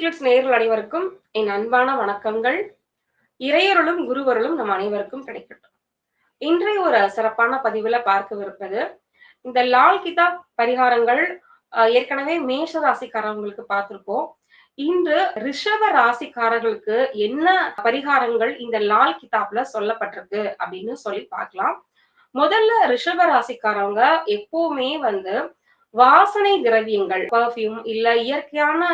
Secrets நேயர்கள் அனைவருக்கும் என் அன்பான வணக்கங்கள். இறையருளும் குருவருளும் நம் அனைவருக்கும் கிடைக்கட்டும். இன்றைய ஒரு சிறப்பான பதிவுல பார்க்கவிருப்பது இந்த லால் கிதாப் பரிகாரங்கள் ஏற்கனவே மேஷ ராசிக்காரவங்களுக்கு பார்த்திருப்போம். இன்று ரிஷப ராசிக்காரர்களுக்கு என்ன பரிகாரங்கள் இந்த லால் கிதாப்ல சொல்லப்பட்டிருக்கு அப்படின்னு சொல்லி பார்க்கலாம். முதல்ல ரிஷப ராசிக்காரவங்க எப்பவுமே வந்து வாசனை திரவியங்கள் பர்ஃப்யூம் இல்ல இயற்கையான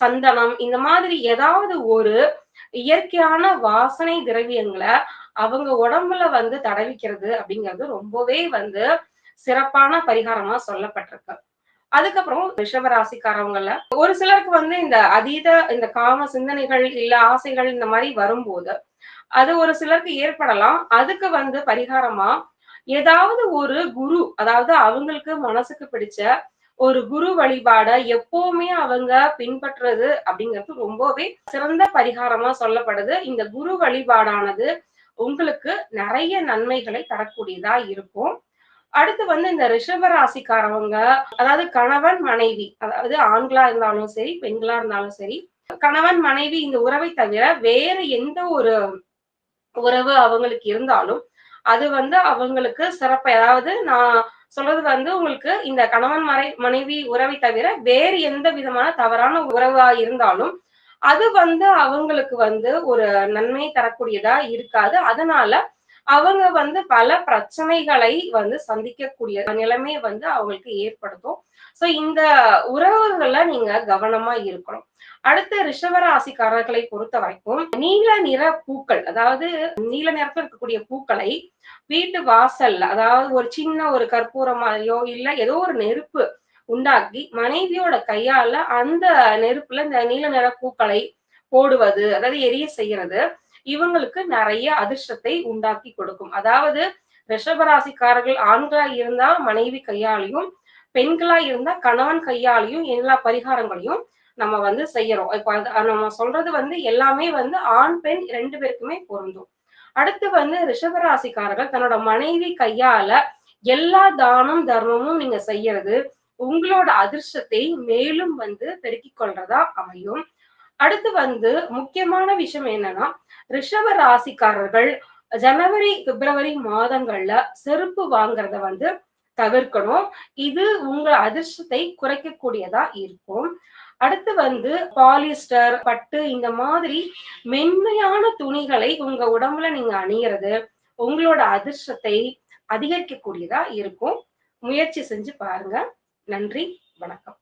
சந்தனம் இந்த மாதிரி ஏதாவது ஒரு இயற்கையான வாசனை திரவியங்களை அவங்க உடம்புல வந்து தடவிக்கிறது அப்படிங்கிறது ரொம்பவே வந்து சிறப்பான பரிகாரமா சொல்லப்பட்டிருக்கு. அதுக்கப்புறம் ரிஷபராசிக்காரவங்கள ஒரு சிலருக்கு வந்து இந்த அதீத இந்த காம சிந்தனைகள் இல்ல ஆசைகள் இந்த மாதிரி வரும்போது அது ஒரு சிலருக்கு ஏற்படலாம். அதுக்கு வந்து பரிகாரமா ஏதாவது ஒரு குரு அதாவது அவங்களுக்கு மனசுக்கு பிடிச்ச ஒரு குரு வழிபாட எப்பவுமே அவங்க பின்பற்றுறது அப்படிங்கிறது ரொம்பவே சிறந்த பரிகாரமா சொல்லப்படுது. இந்த குரு வழிபாடானது உங்களுக்கு நிறைய நன்மைகளை தரக்கூடியதா இருக்கும். அடுத்து வந்து இந்த ரிஷப ராசிக்காரவங்க அதாவது கணவன் மனைவி அதாவது ஆண்களா இருந்தாலும் சரி பெண்களா இருந்தாலும் சரி கணவன் மனைவி இந்த உறவை தவிர வேற எந்த ஒரு உறவு அவங்களுக்கு இருந்தாலும் அது வந்து அவங்களுக்கு சிறப்பு அதாவது நான் சொல்றது வந்து உங்களுக்கு இந்த கணவன் மறை மனைவி உறவை தவிர வேறு எந்த விதமான தவறான உறவா இருந்தாலும் அது வந்து அவங்களுக்கு வந்து ஒரு நன்மை தரக்கூடியதா இருக்காது. அதனால அவங்க வந்து பல பிரச்சனைகளை வந்து சந்திக்கக்கூடிய நிலைமை வந்து அவங்களுக்கு ஏற்படுத்தும். சோ இந்த உறவுகள்ல நீங்க கவனமா இருக்கணும். அடுத்த ரிஷவராசிக்காரர்களை பொறுத்த வரைக்கும் நீல நிற பூக்கள் அதாவது நீல நிறத்தில் இருக்கக்கூடிய பூக்களை வீட்டு வாசல்ல அதாவது ஒரு சின்ன ஒரு கற்பூரம் மாதிரியோ இல்ல ஏதோ ஒரு நெருப்பு உண்டாக்கி மனைவியோட கையால அந்த நெருப்புல இந்த நீல நிற பூக்களை போடுவது அதாவது எரிய செய்யறது இவங்களுக்கு நிறைய அதிர்ஷ்டத்தை உண்டாக்கி கொடுக்கும். அதாவது ரிஷபராசிக்காரர்கள் ஆண்களா இருந்தா மனைவி கையாலையும் பெண்களா இருந்தா கணவன் கையாலையும் எல்லா பரிகாரங்களையும் நம்ம வந்து செய்யறோம். இப்ப நம்ம சொல்றது வந்து எல்லாமே வந்து ஆண் பெண் ரெண்டு பேருக்குமே பொருந்தும். அடுத்து வந்து ரிஷபராசிக்காரர்கள் தன்னோட மனைவி கையால எல்லா தானம் தர்மமும் நீங்க செய்யறது உங்களோட அதிர்ஷ்டத்தை மேலும் வந்து பெருக்கிக் கொள்றதா அமையும். அடுத்து வந்து முக்கியமான விஷயம் என்னன்னா ரிஷப ராசிக்காரர்கள் ஜனவரி பிப்ரவரி மாதங்கள்ல செருப்பு வாங்குறத வந்து தவிர்க்கணும். இது உங்க அதிர்ஷ்டத்தை குறைக்கக்கூடியதா இருக்கும். அடுத்து வந்து பாலிஸ்டர் பட்டு இந்த மாதிரி மென்மையான துணிகளை உங்க உடம்புல நீங்க அணியறது உங்களோட அதிர்ஷ்டத்தை அதிகரிக்கக்கூடியதா இருக்கும். முயற்சி செஞ்சு பாருங்க. நன்றி வணக்கம்.